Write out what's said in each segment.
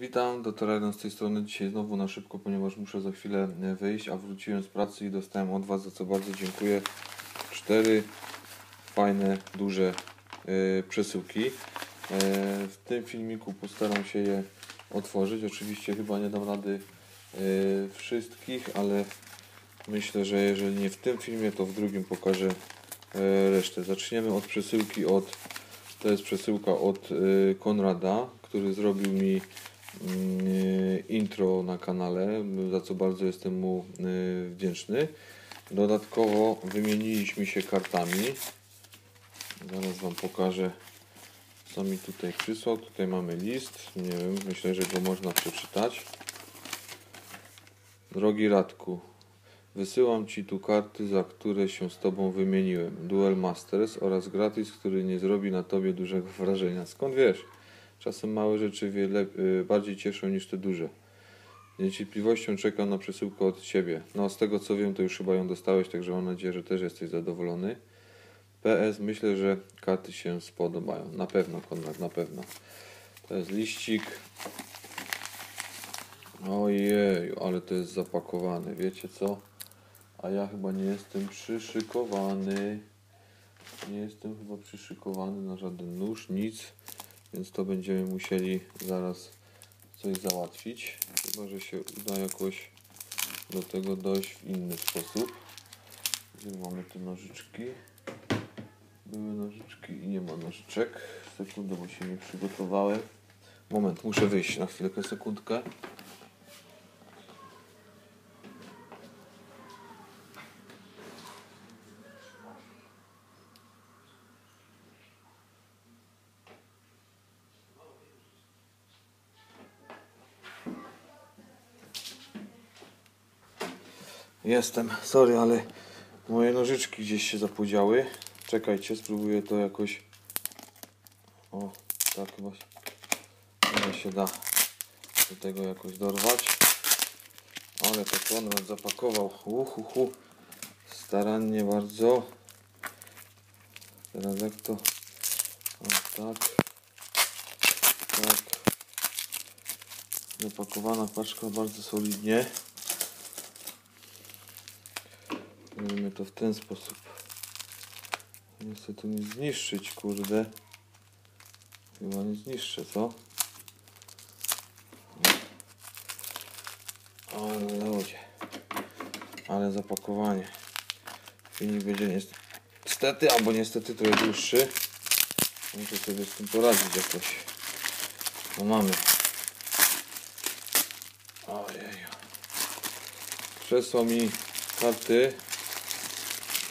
Witam, doktor Iron z tej strony. Dzisiaj znowu na szybko, ponieważ muszę za chwilę e, wyjść, a wróciłem z pracy i dostałem od Was, za co bardzo dziękuję, cztery fajne, duże e, przesyłki. E, w tym filmiku postaram się je otworzyć. Oczywiście chyba nie dam rady e, wszystkich, ale myślę, że jeżeli nie w tym filmie, to w drugim pokażę resztę. Zaczniemy od przesyłki od to jest przesyłka od Konrada, który zrobił mi intro na kanale, za co bardzo jestem mu e, wdzięczny. Dodatkowo wymieniliśmy się kartami. Zaraz Wam pokażę, co mi tutaj przysłał. Tutaj mamy list. Nie wiem, myślę, że go można przeczytać. Drogi Radku, wysyłam Ci tu karty, za które się z Tobą wymieniłem. Duel Masters oraz gratis, który nie zrobi na Tobie dużego wrażenia. Skąd wiesz? Czasem małe rzeczy wiele y, bardziej cieszą niż te duże. Z niecierpliwością czekam na przesyłkę od Ciebie. No, z tego co wiem, to już chyba ją dostałeś, także mam nadzieję, że też jesteś zadowolony. PS, myślę, że karty się spodobają. Na pewno, Konrad, na pewno. To jest liścik. Ojej, ale to jest zapakowane. Wiecie co? A ja chyba nie jestem przyszykowany. Nie jestem chyba przyszykowany na żaden nóż, nic. Więc to będziemy musieli zaraz coś załatwić. Chyba, że się uda jakoś do tego dojść w inny sposób. Gdzie mamy te nożyczki? Były nożyczki i nie ma nożyczek. Sekundę, bo się nie przygotowałem. Moment, muszę wyjść na chwilkę, sekundkę. Jestem, sorry, ale moje nożyczki gdzieś się zapodziały. Czekajcie, spróbuję to jakoś. O, tak chyba, się- się da do tego jakoś dorwać. Ale to Konrad zapakował. Uhu, hu. Starannie bardzo. Teraz jak to? O, tak. Tak. Zapakowana paczka bardzo solidnie. Robimy to w ten sposób. Nie tu nic zniszczyć, kurde. Chyba nie zniszczę, co? Ale ludzie. Ale zapakowanie. Filmik będzie niestety albo niestety trochę dłuższy. Muszę sobie z tym poradzić jakoś. No mamy. Ojej. Przesłał mi karty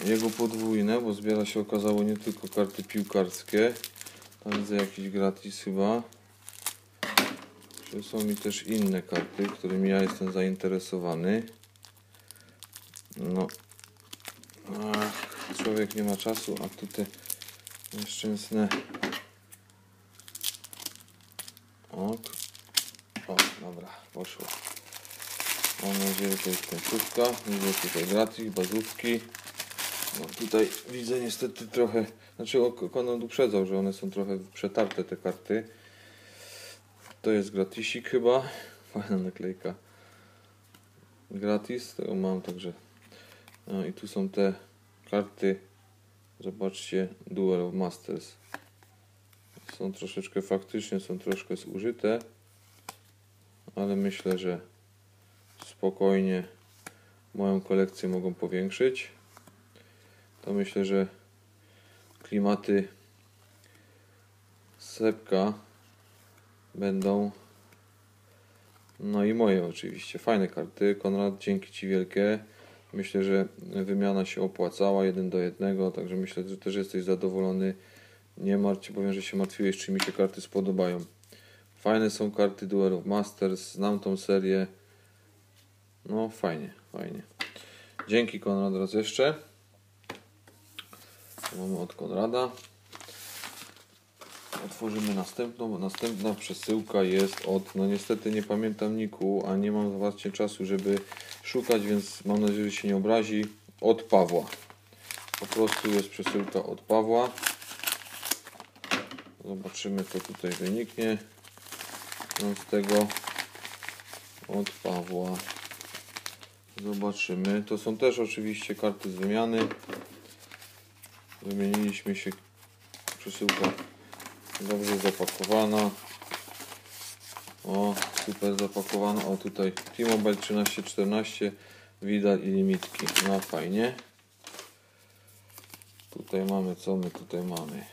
jego podwójne, bo zbiera się okazało nie tylko karty piłkarskie. Tam widzę jakiś gratis chyba. Przysłał mi też inne karty, którymi ja jestem zainteresowany. No. Ach, człowiek nie ma czasu, a tutaj nieszczęsne. O, o dobra, poszło. Mam nadzieję, że to jest końcówka. Widzę tutaj gratis, bazówki. No tutaj widzę niestety trochę, znaczy Konrad uprzedzał, że one są trochę przetarte te karty. To jest gratisik chyba. Fajna naklejka. Gratis, tego mam także. No i tu są te karty. Zobaczcie, Duel of Masters. Są troszeczkę faktycznie, są troszkę zużyte. Ale myślę, że spokojnie moją kolekcję mogą powiększyć to myślę, że klimaty Sepka będą no i moje oczywiście. Fajne karty. Konrad, dzięki Ci wielkie. Myślę, że wymiana się opłacała jeden do jednego, także myślę, że też jesteś zadowolony. Nie martw się, powiem, że się martwiłeś, czy mi się karty spodobają. Fajne są karty Duel of Masters, znam tą serię. No fajnie, fajnie. Dzięki Konrad raz jeszcze. Mamy od Konrada. Otworzymy następną. Następna przesyłka jest od, no niestety nie pamiętam niku, a nie mam właśnie czasu, żeby szukać, więc mam nadzieję, że się nie obrazi. Od Pawła. Po prostu jest przesyłka od Pawła. Zobaczymy, co tutaj wyniknie. No z tego od Pawła. Zobaczymy. To są też oczywiście karty z wymiany. Wymieniliśmy się. Przesyłka dobrze zapakowana. O, super zapakowana. O, tutaj T-Mobile 1314 Widal i limitki. No fajnie. Tutaj mamy, co my tutaj mamy?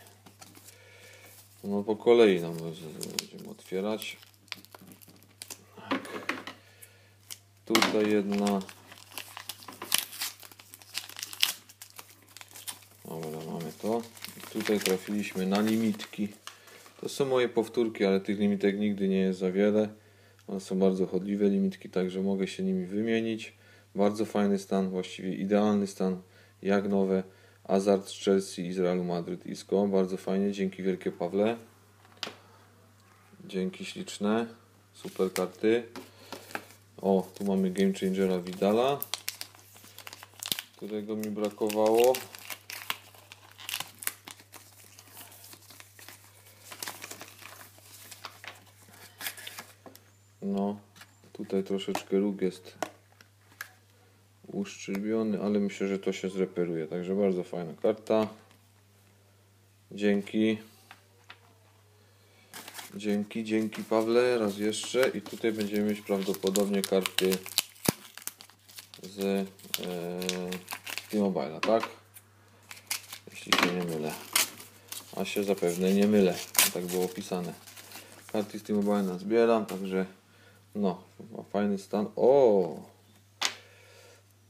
No po kolei nam będziemy otwierać. Tak. Tutaj jedna. Dobra, mamy to. I tutaj trafiliśmy na limitki. To są moje powtórki, ale tych limitek nigdy nie jest za wiele. One są bardzo chodliwe limitki, także mogę się nimi wymienić. Bardzo fajny stan, właściwie idealny stan, jak nowe. Azart z Chelsea, Izraelu, Madryt, Isco. Bardzo fajnie, dzięki wielkie Pawle. Dzięki śliczne. Super karty. O, tu mamy Game Changera Vidala, którego mi brakowało. No, tutaj troszeczkę róg jest uszczerbiony, ale myślę, że to się zreperuje. Także bardzo fajna karta. Dzięki. Dzięki, dzięki Pawle, raz jeszcze. I tutaj będziemy mieć prawdopodobnie karty z e, T-Mobile'a, tak? Jeśli się nie mylę. A się zapewne nie mylę. Tak było opisane. Karty z T-Mobile'a zbieram, także no, fajny stan. O!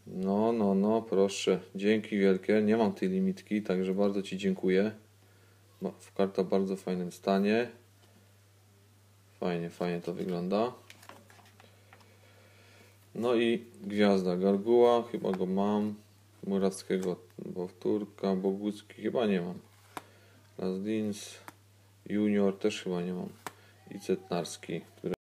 No, no, no, proszę. Dzięki wielkie. Nie mam tej limitki, także bardzo Ci dziękuję. Ma- Karta w bardzo fajnym stanie. Fajnie, fajnie to wygląda. No i gwiazda Garguła, chyba go mam. Murawskiego powtórka, Bogucki chyba nie mam. Lazdins Junior też chyba nie mam. I Cetnarski, który